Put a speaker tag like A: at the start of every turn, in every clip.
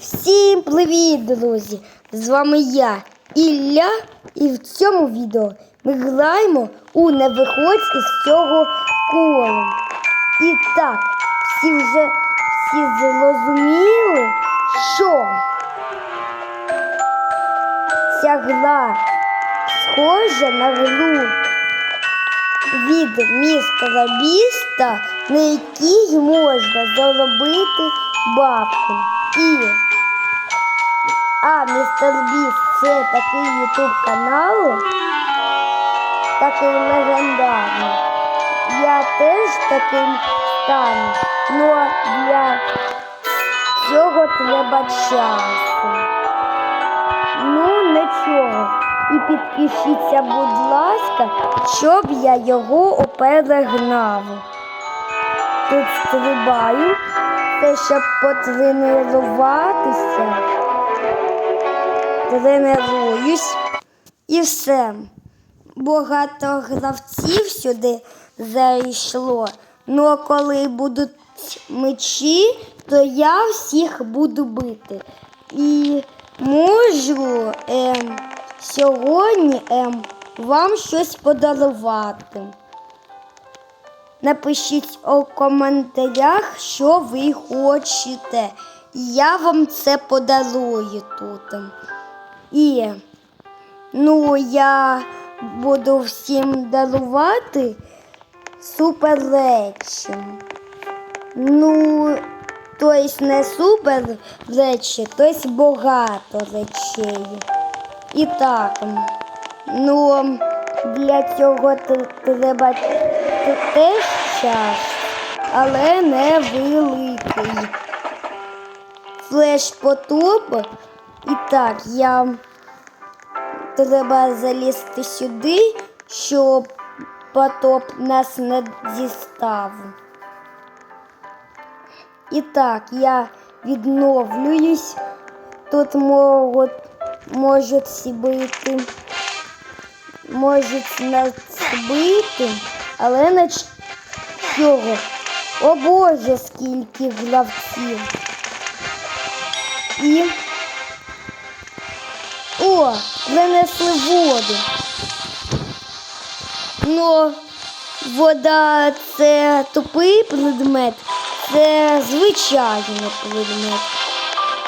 A: Всім привіт, друзі! З вами я, Ілля, і в цьому відео ми граємо у не виходь із цього кола. І так, всі вже всі зрозуміли, що ця гра схожа на гру від містера Біста, на якій можна заробити бабки. І а містер Біст це такий ютуб канал, такий легендарний. Я теж таким стану, але для цього треба часу. Ну, нічого. І підпишіться, будь ласка, щоб я його перегнав. Тут стрибаю, те, щоб потренуватися. Тренуюсь і все. Багато гравців сюди зайшло. Ну, коли будуть мечі, то я всіх буду бити. І можу ем, сьогодні ем, вам щось подарувати. Напишіть у коментарях, що ви хочете. І я вам це подарую тут. І ну, я буду всім дарувати супер речі. Ну, тобто не супер речі, тобто багато речей. І так, ну, для цього треба теж час, але не великий. Флеш потоп. І так, я треба залізти сюди, щоб потоп нас не дістав. І так, я відновлююсь. Тут можуть, можуть бити, можуть нас бити, але на чого? О Боже, скільки гравців. І о, принесли воду. Ну, вода це тупий предмет, це звичайний предмет.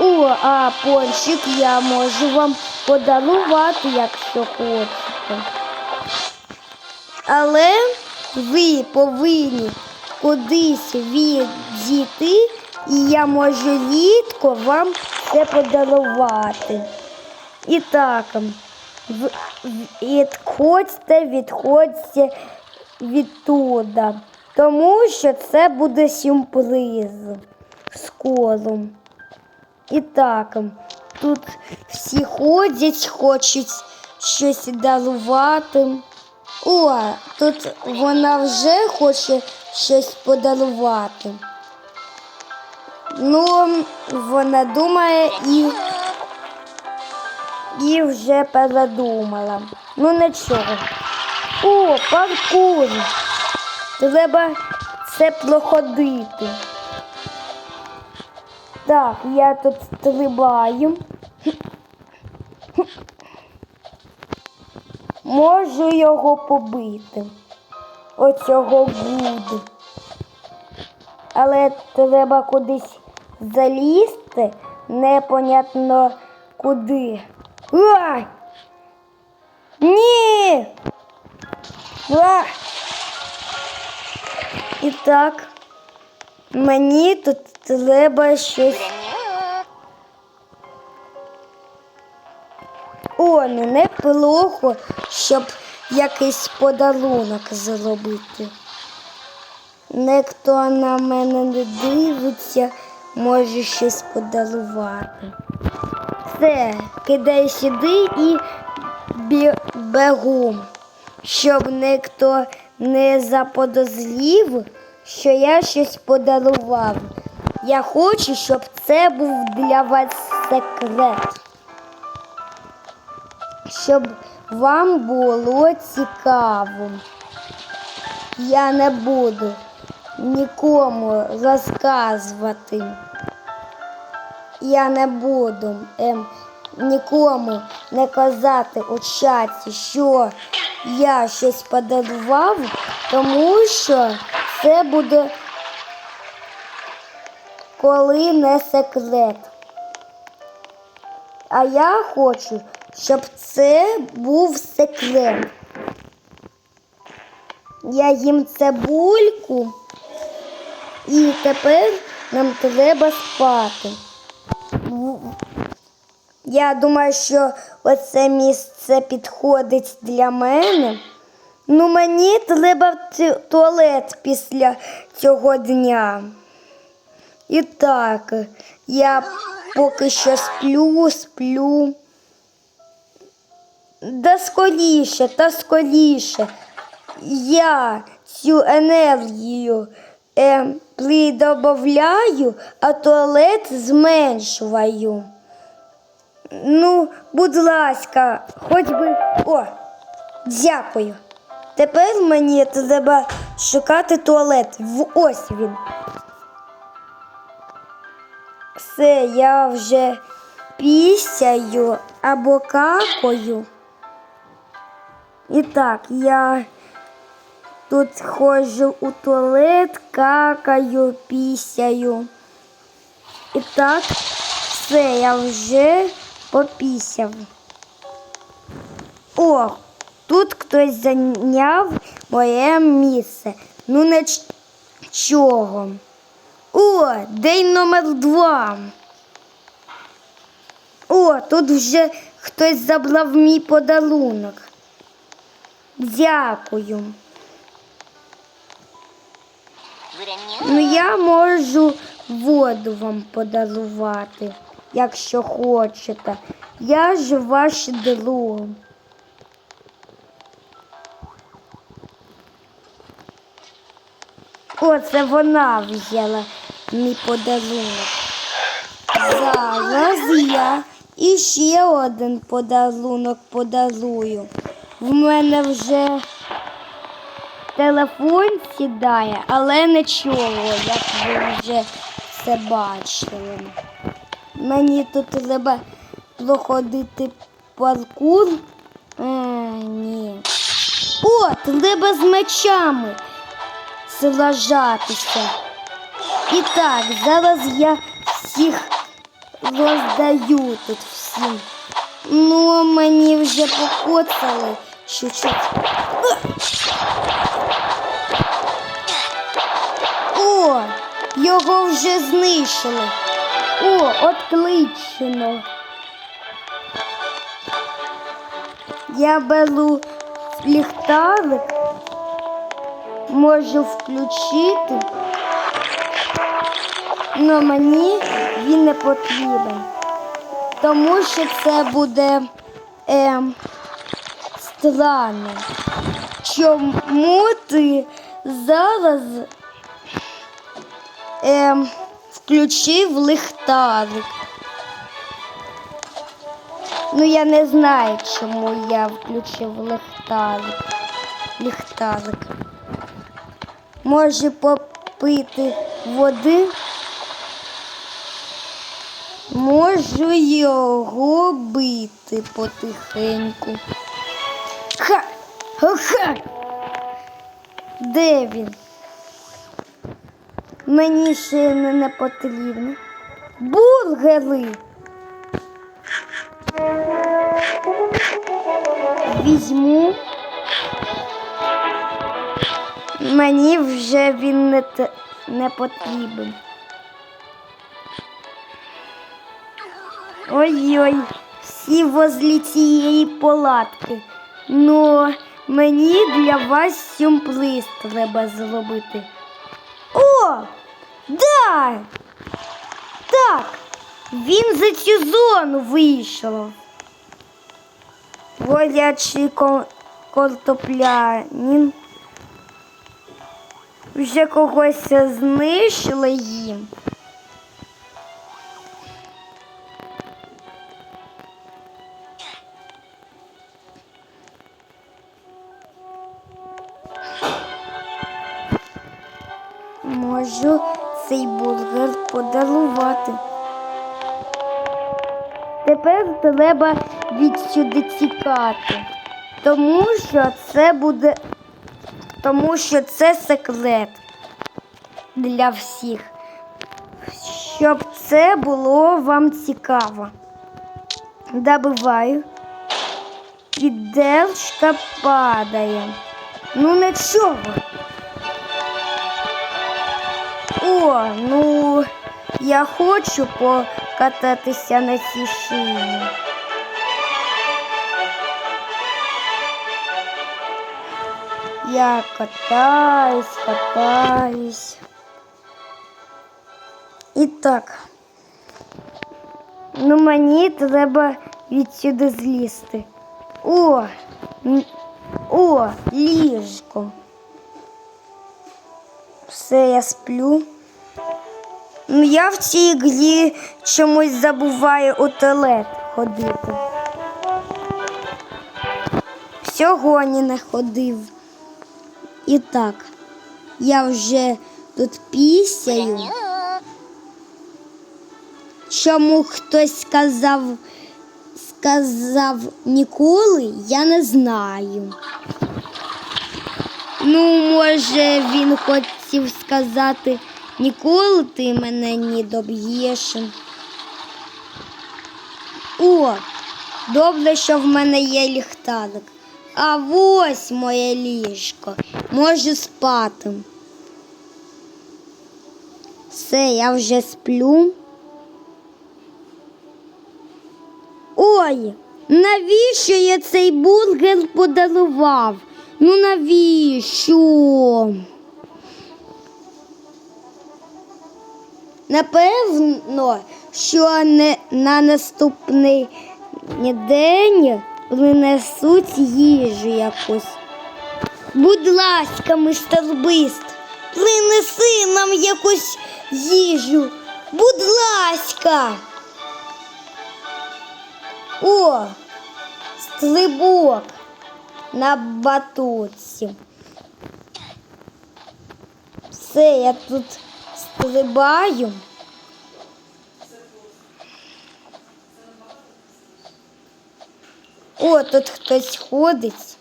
A: О, а пончик я можу вам подарувати, якщо хочете. Але ви повинні кудись відійти, і я можу рідко вам це подарувати. І так, відходьте, відходьте відтуда, тому що це буде сюрприз скоро. І так, тут всі ходять, хочуть щось дарувати. О, тут вона вже хоче щось подарувати. Ну, вона думає і і вже передумала. Ну нічого. О, паркур. Треба це проходити. Так, я тут стрибаю. Можу його побити. Оцього буду. Але треба кудись залізти, непонятно куди. Ай! Ні! А! І так, мені тут треба щось. О, ну неплохо, щоб якийсь подарунок зробити. Ніхто на мене не дивиться, може щось подарувати. Все, кидай сюди і бі- щоб ніхто не заподозрів, що я щось подарував. Я хочу, щоб це був для вас секрет. Щоб вам було цікаво. Я не буду нікому розказувати. Я не буду ем, нікому не казати у чаті, що я щось подарував, тому що це буде коли не секрет. А я хочу, щоб це був секрет. Я їм цибульку, і тепер нам треба спати. Я думаю, що оце місце підходить для мене. Ну, мені треба в туалет після цього дня. І так, я поки що сплю, сплю. Да скоріше, та скоріше. Я цю енергію е, придобавляю, а туалет зменшую. Ну, будь ласка, хоч би. О, дякую. Тепер мені треба шукати туалет. Ось він. Все, я вже пісяю або какою. І так, я тут ходжу у туалет, какаю, пісяю. І так, все, я вже попісяв. О, тут хтось зайняв моє місце. Ну нічого. О, день номер два. О, тут вже хтось забрав мій подарунок. Дякую. Ну, я можу воду вам подарувати, якщо хочете. Я ж ваш друг. О, це вона взяла мій подарунок. Зараз я іще один подарунок подарую. В мене вже телефон сідає, але нічого, як ви вже все бачили. Мені тут треба проходити паркур. Е, ні. О, треба з мечами сражатися. І так, зараз я всіх роздаю тут всім. Ну, мені вже покоцали чуть-чуть. О, його вже знищили. О, откличено. Я беру ліхтарик, можу включити, але мені він не потрібен, тому що це буде ем, странно. Чому ти зараз ем, включив ліхтарик? Ну, я не знаю, чому я включив ліхтарик. Ліхтарик. Може попити води? Можу його бити потихеньку. Ха! Ха! Де він? Мені ще не, потрібно. Бургери. Візьму. Мені вже він не, не потрібен. Ой-ой, всі возле цієї палатки. Ну, мені для вас сюрприз треба зробити. О! Да! Так, він за цю зону вийшов. Волячий картоплянин. Вже когось знищили їм. Треба відсюди тікати. Тому що це буде. Тому що це секрет для всіх. Щоб це було вам цікаво. Добиваю. Піддержка падає. Ну нічого. О, ну я хочу покататися на цій. Я катаюсь, катаюсь. І так. Ну мені треба відсюди злізти. О! О, ліжко. Все, я сплю. Ну, я в цій грі чомусь забуваю у туалет ходити. Сьогодні не ходив. І так, я вже тут пісяю. Чому хтось сказав, сказав ніколи, я не знаю. Ну, може, він хотів сказати, ніколи ти мене не доб'єш. О, добре, що в мене є ліхтарик. А ось моє ліжко. Можу спати. Все, я вже сплю. Ой, навіщо я цей бургер подарував? Ну навіщо? Напевно, що не на наступний день принесуть їжу якусь. Будь ласка, мистер Бист, принеси нам якусь їжу. Будь ласка. О, стрибок на батутці. Все, я тут стрибаю. О, тут хтось ходить.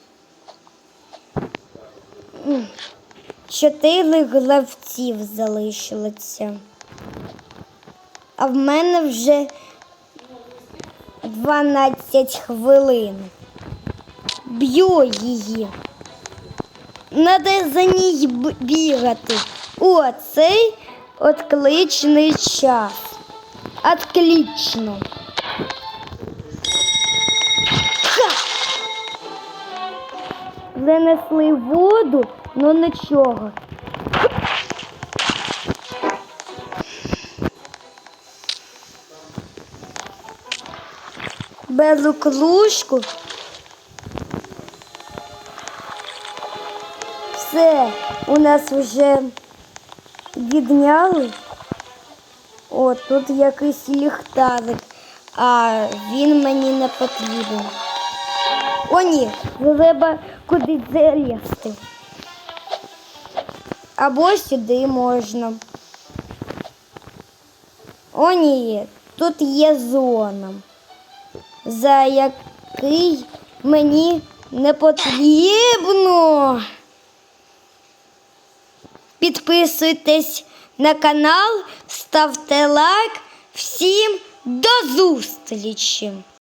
A: Чотири гравців залишилося. А в мене вже 12 хвилин. Б'ю її. Надо за ній бігати. О, цей откличний час. Отлично. Занесли воду, ну нічого. Беру кружку. Все, у нас вже відняли. О, тут якийсь ліхтарик, а він мені не потрібен. О, ні, треба кудись залізти. Або сюди можна. О, ні, тут є зона за який мені не потрібно. Підписуйтесь на канал, ставте лайк. Всім до зустрічі!